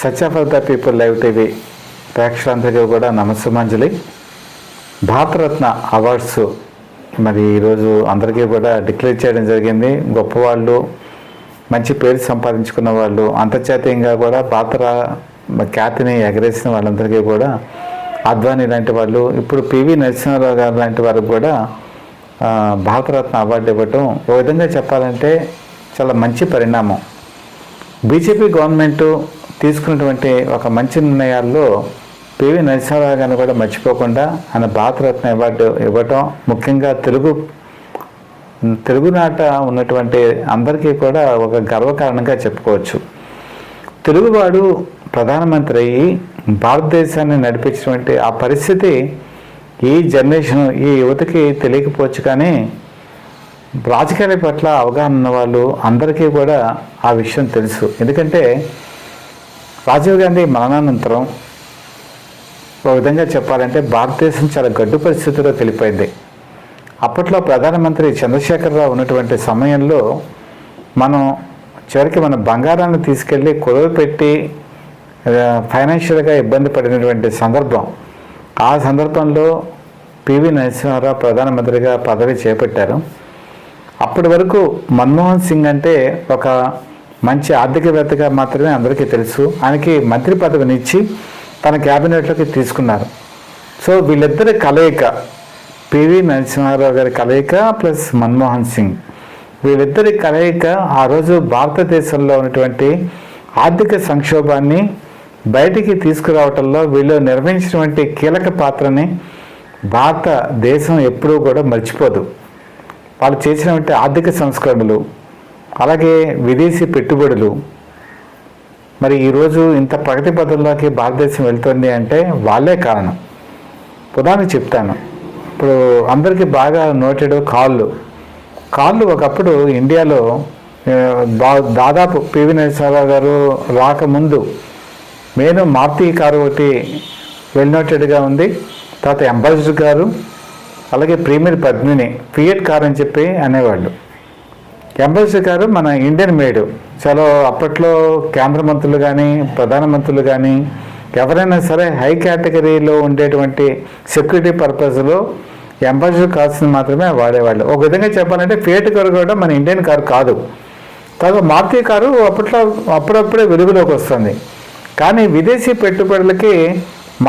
Satya of the people live TV ప్రేక్షకులందరికీ కూడా నమస్సుమంజలి. Bharat Ratna awards మరి ఈరోజు అందరికీ కూడా డిక్లేర్ చేయడం జరిగింది. గొప్పవాళ్ళు మంచి పేరు సంపాదించుకున్న వాళ్ళు అంతర్జాతీయంగా కూడా భారత ఖ్యాతిని ఎగరేసిన వాళ్ళందరికీ కూడా అద్వానీ లాంటి వాళ్ళు ఇప్పుడు పివి నరసింహారావు గారు లాంటి వారికి కూడా భారతరత్న అవార్డు ఇవ్వటం ఓ విధంగా చెప్పాలంటే చాలా మంచి పరిణామం. బీజేపీ గవర్నమెంటు తీసుకున్నటువంటి ఒక మంచి నిర్ణయాల్లో పివి నరసింహారావు గారిని కూడా మర్చిపోకుండా ఆయన భారతరత్న అవార్డు ఇవ్వటం ముఖ్యంగా తెలుగు తెలుగునాట ఉన్నటువంటి అందరికీ కూడా ఒక గర్వకారణంగా చెప్పుకోవచ్చు. తెలుగువాడు ప్రధానమంత్రి అయ్యి భారతదేశాన్ని నడిపించినటువంటి ఆ పరిస్థితి ఈ జనరేషన్ ఈ యువతకి తెలియకపోవచ్చు కానీ రాజకీయాల పట్ల అవగాహన ఉన్న వాళ్ళు అందరికీ కూడా ఆ విషయం తెలుసు. ఎందుకంటే రాజీవ్ గాంధీ మరణానంతరం ఒక విధంగా చెప్పాలంటే భారతదేశం చాలా గడ్డు పరిస్థితిలో వెళ్ళిపోయింది అప్పట్లో ప్రధానమంత్రి చంద్రశేఖరరావు ఉన్నటువంటి సమయంలో మనం చివరికి మన బంగారాన్ని తీసుకెళ్ళి కొలువ పెట్టి ఫైనాన్షియల్గా ఇబ్బంది పడినటువంటి సందర్భం. ఆ సందర్భంలో పివి నరసింహారావు ప్రధానమంత్రిగా పదవి చేపట్టారు. అప్పటి వరకు మన్మోహన్ సింగ్ అంటే ఒక మంచి ఆర్థికవేత్తగా మాత్రమే అందరికీ తెలుసు. ఆయనకి మంత్రి పదవిని ఇచ్చి తన క్యాబినెట్లోకి తీసుకున్నారు. సో వీళ్ళిద్దరి కలయిక పివి నరసింహారావు గారి కలయిక ప్లస్ మన్మోహన్ సింగ్. వీళ్ళిద్దరి కలయిక ఆ రోజు భారతదేశంలో ఉన్నటువంటి ఆర్థిక సంక్షోభాన్ని బయటికి తీసుకురావటంలో వీళ్ళు నిర్వహించినటువంటి కీలక పాత్రని భారతదేశం ఎప్పుడూ కూడా మర్చిపోదు. వాళ్ళు చేసినటువంటి ఆర్థిక సంస్కరణలు అలాగే విదేశీ పెట్టుబడులు. మరి ఈరోజు ఇంత ప్రగతి పదంలోకి భారతదేశం వెళ్తుంది అంటే వాళ్ళే కారణం. ఉదాహరణ చెప్తాను. ఇప్పుడు అందరికీ బాగా నోటెడ్ కాళ్ళు కాళ్ళు ఒకప్పుడు ఇండియాలో దాదాపు పివి నరసింహారావు గారు రాకముందు నేను మారుతి కారు ఒకటి వెల్ నోటెడ్గా ఉంది. తర్వాత అంబాసిడర్ గారు అలాగే ప్రీమియర్ పద్మిని ఫియట్ కార్ అని చెప్పి అనేవాళ్ళు. ఎంబసీ గారు మన ఇండియన్ మేడ్. చాలా అప్పట్లో కేంద్ర మంత్రులు కానీ ప్రధానమంత్రులు కానీ ఎవరైనా సరే హై కేటగిరీలో ఉండేటువంటి సెక్యూరిటీ పర్పస్లో ఎంబసీ కార్స్ని మాత్రమే వాడేవాళ్ళు. ఒక విధంగా చెప్పాలంటే ఫియట్ కారు కూడా మన ఇండియన్ కారు కాదు. కాదు మారుతి కారు అప్పట్లో అప్పుడప్పుడే వెలుగులోకి వస్తుంది. కానీ విదేశీ పెట్టుబడులకి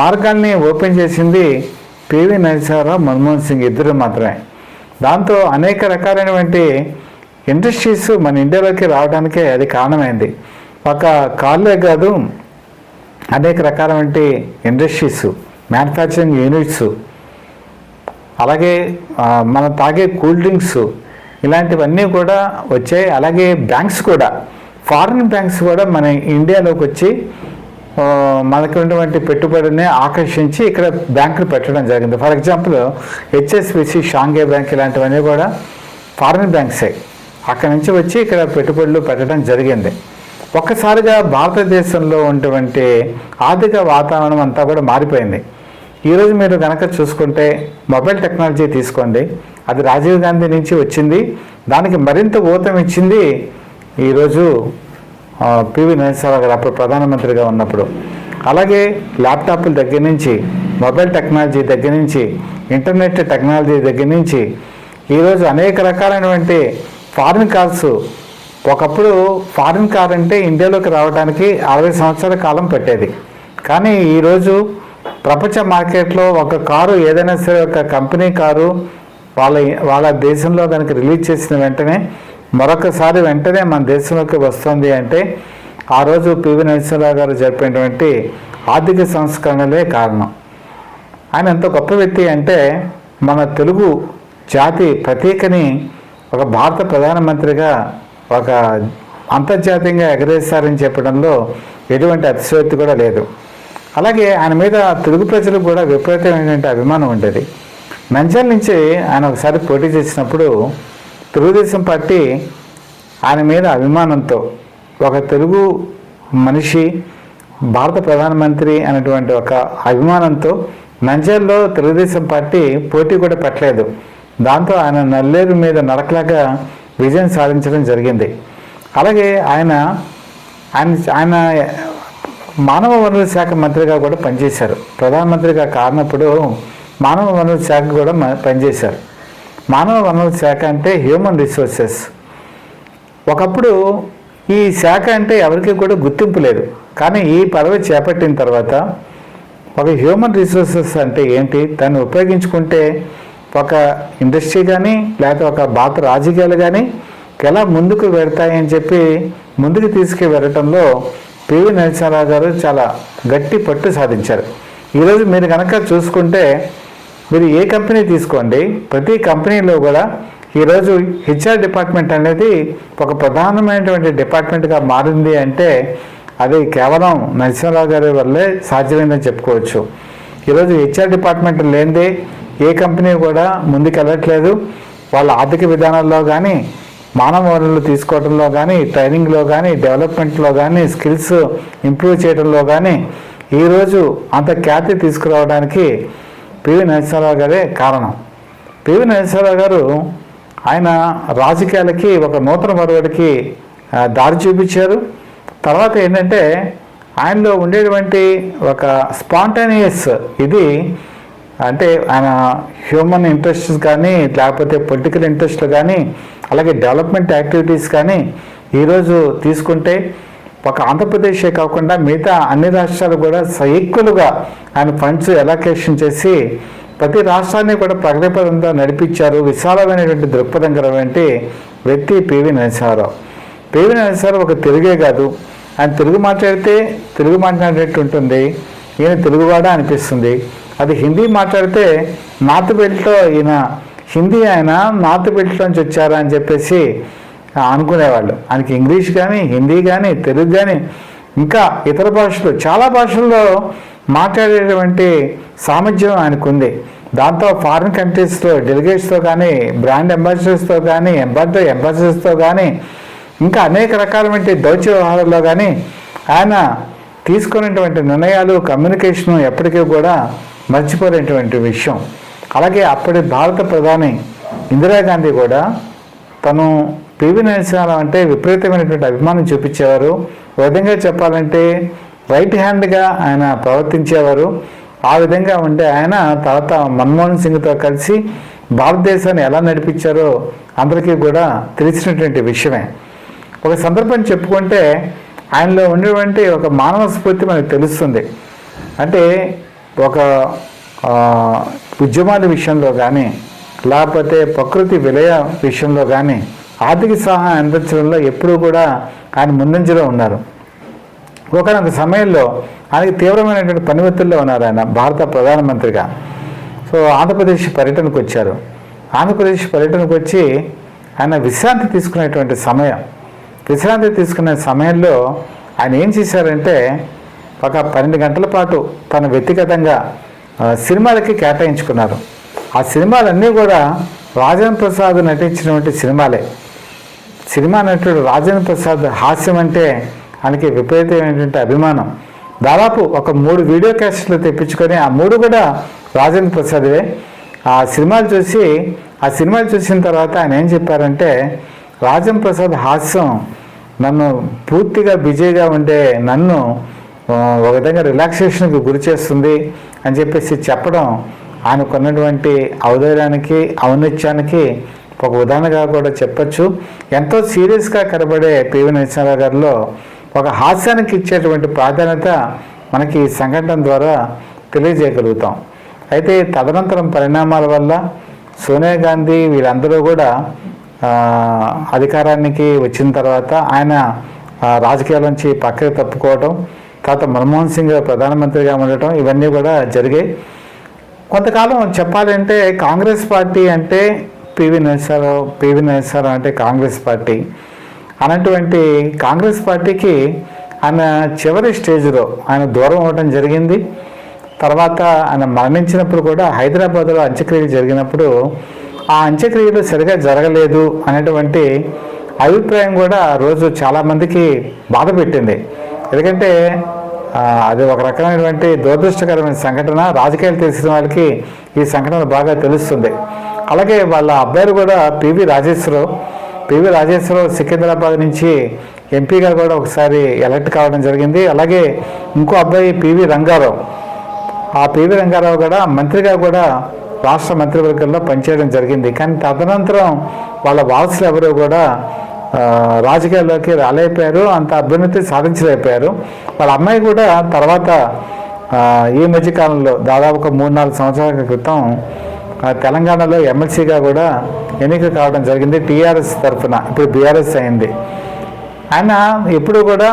మార్గాల్ని ఓపెన్ చేసింది పివి నరసింహారావు మన్మోహన్ సింగ్ ఇద్దరు మాత్రమే. దాంతో అనేక రకాలైనటువంటి ఇండస్ట్రీస్ మన ఇండియాలోకి రావడానికే అది కారణమైంది. ఒక కార్లే కాదు అనేక రకాలైన ఇండస్ట్రీస్ మ్యానుఫ్యాక్చరింగ్ యూనిట్స్ అలాగే మనం తాగే కూల్ డ్రింక్స్ ఇలాంటివన్నీ కూడా వచ్చాయి. అలాగే బ్యాంక్స్ కూడా ఫారిన్ బ్యాంక్స్ కూడా మన ఇండియాలోకి వచ్చి మనకు ఉన్నటువంటి పెట్టుబడిని ఆకర్షించి ఇక్కడ బ్యాంకులు పెట్టడం జరిగింది. For example HSBC Shanghai bank ఇలాంటివన్నీ కూడా ఫారిన్ బ్యాంక్సే. అక్కడి నుంచి వచ్చి ఇక్కడ పెట్టుబడులు పెట్టడం జరిగింది. ఒక్కసారిగా భారతదేశంలో ఉన్నటువంటి ఆర్థిక వాతావరణం అంతా కూడా మారిపోయింది. ఈరోజు మీరు కనుక చూసుకుంటే మొబైల్ టెక్నాలజీ తీసుకోండి. అది రాజీవ్ గాంధీ నుంచి వచ్చింది. దానికి మరింత ఊతం ఇచ్చింది ఈరోజు పివి నరసింహరావు గారు అప్పుడు ప్రధానమంత్రిగా ఉన్నప్పుడు. అలాగే ల్యాప్టాప్ల దగ్గర నుంచి మొబైల్ టెక్నాలజీ దగ్గర నుంచి ఇంటర్నెట్ టెక్నాలజీ దగ్గర నుంచి ఈరోజు అనేక రకాలైనటువంటి ఫారిన్ కార్స్. ఒకప్పుడు ఫారిన్ కార్ అంటే ఇండియాలోకి రావడానికి అరవై సంవత్సరాల కాలం పట్టేది. కానీ ఈరోజు ప్రపంచ మార్కెట్లో ఒక కారు ఏదైనా సరే ఒక కంపెనీ కారు వాళ్ళ వాళ్ళ దేశంలో కనుక రిలీజ్ చేసిన వెంటనే మరొకసారి వెంటనే మన దేశంలోకి వస్తుంది అంటే ఆ రోజు పివి నరసింహరావు గారు జరిపినటువంటి ఆర్థిక సంస్కరణలే కారణం. ఆయన ఎంత గొప్ప వ్యక్తి అంటే మన తెలుగు జాతి ప్రతీకని ఒక భారత ప్రధానమంత్రిగా ఒక అంతర్జాతీయంగా ఎగరేస్తారని చెప్పడంలో ఎటువంటి అతిశయోక్తి కూడా లేదు. అలాగే ఆయన మీద తెలుగు ప్రజలకు కూడా విపరీతమైనటువంటి అభిమానం ఉండేది. నంజాల నుంచి ఆయన ఒకసారి పోటీ చేసినప్పుడు తెలుగుదేశం పార్టీ ఆయన మీద అభిమానంతో ఒక తెలుగు మనిషి భారత ప్రధానమంత్రి అనేటువంటి ఒక అభిమానంతో నంజాల్లో తెలుగుదేశం పార్టీ పోటీ కూడా పెట్టలేదు. దాంతో ఆయన నల్లేరు మీద నడకలాగా విజయం సాధించడం జరిగింది. అలాగే ఆయన ఆయన ఆయన మానవ వనరుల శాఖ మంత్రిగా కూడా పనిచేశారు. ప్రధానమంత్రిగా కానప్పుడు మానవ వనరుల శాఖ కూడా పనిచేశారు. మానవ వనరుల శాఖ అంటే హ్యూమన్ రిసోర్సెస్ ఒకప్పుడు ఈ శాఖ అంటే ఎవరికి కూడా గుర్తింపు లేదు. కానీ ఈ పదవి చేపట్టిన తర్వాత ఒక హ్యూమన్ రిసోర్సెస్ అంటే ఏంటి? దాన్ని ఉపయోగించుకుంటే ఒక ఇండస్ట్రీ కానీ లేకపోతే ఒక భారత రాజకీయాలు కానీ ఎలా ముందుకు వెళ్తాయని చెప్పి ముందుకు తీసుకు వెళ్ళటంలో పివి నరసింహారావు గారు చాలా గట్టి పట్టు సాధించారు. ఈరోజు మీరు కనుక చూసుకుంటే మీరు ఏ కంపెనీ తీసుకోండి ప్రతి కంపెనీలో కూడా ఈరోజు హెచ్ఆర్ డిపార్ట్మెంట్ అనేది ఒక ప్రధానమైనటువంటి డిపార్ట్మెంట్గా మారింది అంటే అది కేవలం నరసింహరావు గారి వల్లే సాధ్యమైందని చెప్పుకోవచ్చు. ఈరోజు హెచ్ఆర్ డిపార్ట్మెంట్ లేనిదే ఏ కంపెనీ కూడా ముందుకు వెళ్ళట్లేదు వాళ్ళ ఆర్థిక విధానాల్లో కానీ మానవ వనరులు తీసుకోవడంలో కానీ ట్రైనింగ్లో కానీ డెవలప్మెంట్లో కానీ స్కిల్స్ ఇంప్రూవ్ చేయడంలో కానీ ఈరోజు అంత ఖ్యాతి తీసుకురావడానికి పివి నరసింహారావు గారే కారణం. పివి నరసింహారావు గారు ఆయన రాజకీయాలకి ఒక నూతన మరొకటికి దారి చూపించారు. తర్వాత ఏంటంటే ఆయనలో ఉండేటువంటి ఒక స్పాంటేనియస్ ఇది అంటే ఆయన హ్యూమన్ ఇంట్రెస్ట్స్ కానీ లేకపోతే పొలిటికల్ ఇంట్రెస్ట్లు కానీ అలాగే డెవలప్మెంట్ యాక్టివిటీస్ కానీ ఈరోజు తీసుకుంటే ఒక ఆంధ్రప్రదేశే కాకుండా మిగతా అన్ని రాష్ట్రాలు కూడా ఈక్వల్గా ఆయన ఫండ్స్ ఎలాకేషన్ చేసి ప్రతి రాష్ట్రాన్ని కూడా ప్రగతిపదంతో నడిపించారు. విశాలమైనటువంటి దృక్పథం కలిగినటువంటి వ్యక్తి పివి నరసింహారావు. పివి నరసింహారావు ఒక తెలుగే కాదు. ఆయన తెలుగు మాట్లాడితే తెలుగు మాట్లాడేట్టు ఉంటుంది. ఈయన తెలుగువాడా అనిపిస్తుంది. అది హిందీ మాట్లాడితే నార్త్ బెల్ట్లో ఈయన హిందీ ఆయన నార్త్ బెల్ట్ నుంచి వచ్చారా అని చెప్పేసి అనుకునేవాళ్ళు. ఆయనకి ఇంగ్లీష్ కానీ హిందీ కానీ తెలుగు కానీ ఇంకా ఇతర భాషలు చాలా భాషల్లో మాట్లాడేటువంటి సామర్థ్యం ఆయనకు ఉంది దాంతో ఫారిన్ కంట్రీస్లో డెలిగేట్స్తో కానీ బ్రాండ్ అంబాసిడర్స్తో కానీ ఎంబాసిడర్ అంబాసిడర్స్తో కానీ ఇంకా అనేక రకాలైన దౌత్య వ్యవహారాల్లో కానీ ఆయన తీసుకున్నటువంటి నిర్ణయాలు కమ్యూనికేషను ఎప్పటికీ కూడా మర్చిపోలేనటువంటి విషయం. అలాగే అప్పటి భారత ప్రధాని ఇందిరాగాంధీ కూడా తను పివి నరసింహారావు అంటే విపరీతమైనటువంటి అభిమానం చూపించేవారు. ఒక విధంగా చెప్పాలంటే రైట్ హ్యాండ్గా ఆయన ప్రవర్తించేవారు. ఆ విధంగా ఉంటే ఆయన తర్వాత మన్మోహన్ సింగ్తో కలిసి భారతదేశాన్ని ఎలా నడిపించారో అందరికీ కూడా తెలిసినటువంటి విషయమే. ఒక సందర్భం చెప్పుకుంటే ఆయనలో ఉండేటువంటి ఒక మానవ స్ఫూర్తి మనకు తెలుస్తుంది. అంటే ఒక ఉద్యమాల విషయంలో కానీ లేకపోతే ప్రకృతి విలయ విషయంలో కానీ ఆర్థిక సహాయం అందించడంలో ఎప్పుడూ కూడా ఆయన ముందంజలో ఉన్నారు. ఒకనొక సమయంలో ఆయనకి తీవ్రమైనటువంటి పని ఉన్నారు ఆయన భారత ప్రధానమంత్రిగా. సో ఆంధ్రప్రదేశ్ పర్యటనకు వచ్చారు. ఆంధ్రప్రదేశ్ పర్యటనకు వచ్చి ఆయన విశ్రాంతి తీసుకునేటువంటి సమయం విశ్రాంతి తీసుకునే సమయంలో ఆయన ఏం చేశారంటే ఒక పన్నెండు గంటల పాటు తన వ్యక్తిగతంగా సినిమాలకి కేటాయించుకున్నారు. ఆ సినిమాలన్నీ కూడా రాజేంద్ర ప్రసాద్ నటించినటువంటి సినిమాలే. సినిమా నటుడు రాజేంద్ర ప్రసాద్ హాస్యం అంటే ఆయనకి విపరీతమైనటువంటి అభిమానం. దాదాపు ఒక మూడు వీడియో క్యాసెట్లు తెప్పించుకొని ఆ మూడు కూడా రాజేంద్ర ప్రసాద్వే ఆ సినిమాలు చూసి ఆ సినిమాలు చూసిన తర్వాత ఆయన ఏం చెప్పారంటే రాజేంద్ర ప్రసాద్ హాస్యం నన్ను పూర్తిగా బిజీగా ఉండే నన్ను ఒక విధంగా రిలాక్సేషన్కి గురి చేస్తుంది అని చెప్పేసి చెప్పడం ఆయనకున్నటువంటి ఔదార్యానికి ఔన్నత్యానికి ఒక ఉదాహరణగా కూడా చెప్పొచ్చు. ఎంతో సీరియస్గా కనబడే పివి నరసింహారావు గారిలో ఒక హాస్యానికి ఇచ్చేటువంటి ప్రాధాన్యత మనకి ఈ సంఘటన ద్వారా తెలియజేయగలుగుతాం. అయితే తదనంతరం పరిణామాల వల్ల సోనియా గాంధీ వీళ్ళందరూ కూడా అధికారానికి వచ్చిన తర్వాత ఆయన రాజకీయాల నుంచి పక్కకు తప్పుకోవడం తర్వాత మన్మోహన్ సింగ్ ప్రధానమంత్రిగా ఉండటం ఇవన్నీ కూడా జరిగాయి. కొంతకాలం చెప్పాలంటే కాంగ్రెస్ పార్టీ అంటే పివి నరసింహారావు పివి నరసింహారావు అంటే కాంగ్రెస్ పార్టీ. అన్నటువంటి కాంగ్రెస్ పార్టీకి ఆయన చివరి స్టేజ్లో ఆయన దూరం అవ్వడం జరిగింది. తర్వాత ఆయన మరణించినప్పుడు కూడా హైదరాబాద్లో అంత్యక్రియలు జరిగినప్పుడు ఆ అంత్యక్రియలు సరిగా జరగలేదు అనేటువంటి అభిప్రాయం కూడా రోజు చాలామందికి బాధ పెట్టింది. ఎందుకంటే అది ఒక రకమైనటువంటి దురదృష్టకరమైన సంఘటన. రాజకీయాలు తెలిసిన వాళ్ళకి ఈ సంఘటన బాగా తెలుస్తుంది. అలాగే వాళ్ళ అబ్బాయిలు కూడా పివి రాజేశ్వరరావు. పివి రాజేశ్వరరావు సికింద్రాబాద్ నుంచి ఎంపీగా కూడా ఒకసారి ఎలక్ట్ కావడం జరిగింది. అలాగే ఇంకో అబ్బాయి పివి రంగారావు. ఆ పివి రంగారావు కూడా మంత్రిగా కూడా రాష్ట్ర మంత్రివర్గంలో పనిచేయడం జరిగింది. కానీ తదనంతరం వాళ్ళ వారసులు ఎవరు కూడా రాజకీయాల్లోకి రాలేకపోయారు అంత అభ్యున్నతి సాధించలేకపోయారు. వాళ్ళ అమ్మాయి కూడా తర్వాత ఈ మధ్య కాలంలో దాదాపు ఒక మూడు నాలుగు సంవత్సరాల క్రితం తెలంగాణలో ఎమ్మెల్సీగా కూడా ఎన్నిక కావడం జరిగింది టీఆర్ఎస్ తరఫున. ఇప్పుడు బీఆర్ఎస్ అయింది. ఆయన ఎప్పుడు కూడా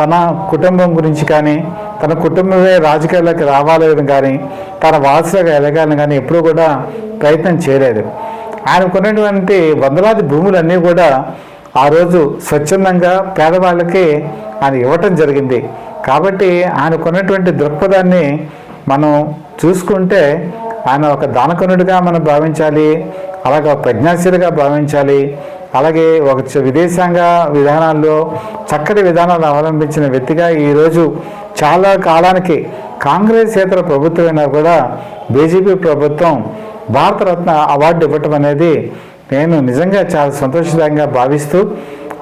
తన కుటుంబం గురించి కానీ తన కుటుంబమే రాజకీయాల్లోకి రావాలని కానీ తన వారసులుగా ఎదగాలని కానీ ఎప్పుడూ కూడా ప్రయత్నం చేయలేదు. ఆయనకున్నటువంటి వందలాది భూములన్నీ కూడా ఆ రోజు స్వచ్ఛందంగా పేదవాళ్ళకి ఆయన ఇవ్వటం జరిగింది. కాబట్టి ఆయనకున్నటువంటి దృక్పథాన్ని మనం చూసుకుంటే ఆయన ఒక దానకనుడిగా మనం భావించాలి అలాగే ఒక భావించాలి అలాగే ఒక విదేశాంగ విధానాల్లో చక్కటి విధానాలు అవలంబించిన వ్యక్తిగా ఈరోజు చాలా కాలానికి కాంగ్రెస్ ఇతర ప్రభుత్వమైనా కూడా బీజేపీ ప్రభుత్వం భారతరత్న అవార్డు ఇవ్వటం అనేది నేను నిజంగా చాలా సంతోషదాయంగా భావిస్తూ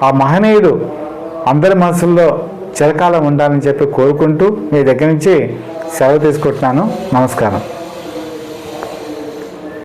ఆ మహనీయుడు అందరి మనసుల్లో చిరకాలం ఉండాలని చెప్పి కోరుకుంటూ మీ దగ్గర నుంచి సెలవు తీసుకుంటున్నాను. నమస్కారం.